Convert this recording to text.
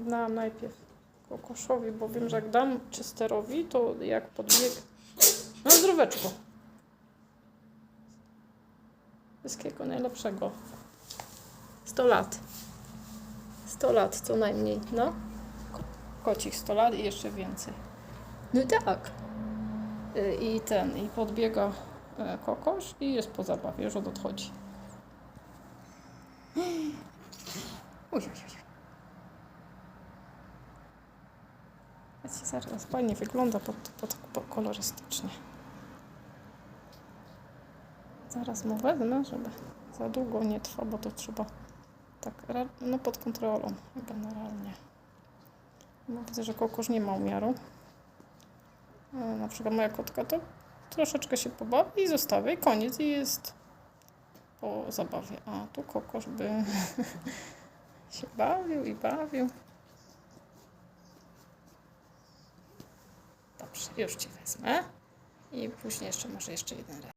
na najpierw kokoszowi, bo wiem, że jak dam czysterowi, to jak podbieg... No zdróweczko. Wszystkiego najlepszego. 100 lat. 100 lat co najmniej, no. Ko- Kocich 100 lat i jeszcze więcej. No tak. Y, I ten, i podbiega e, kokosz i jest po zabawie, już on odchodzi. Uj, uj, uj. Wiecie, zaraz fajnie wygląda pod, pod, pod kolorystycznie. Zaraz mu wezmę, żeby za długo nie trwa, bo to trzeba tak no pod kontrolą generalnie. No, widzę, że kokosz nie ma umiaru. E, Na przykład moja kotka to troszeczkę się pobawi i zostawia i koniec i jest po zabawie. A tu kokosz by się bawił i bawił. Już Ci wezmę. I później jeszcze może jeszcze jeden raz.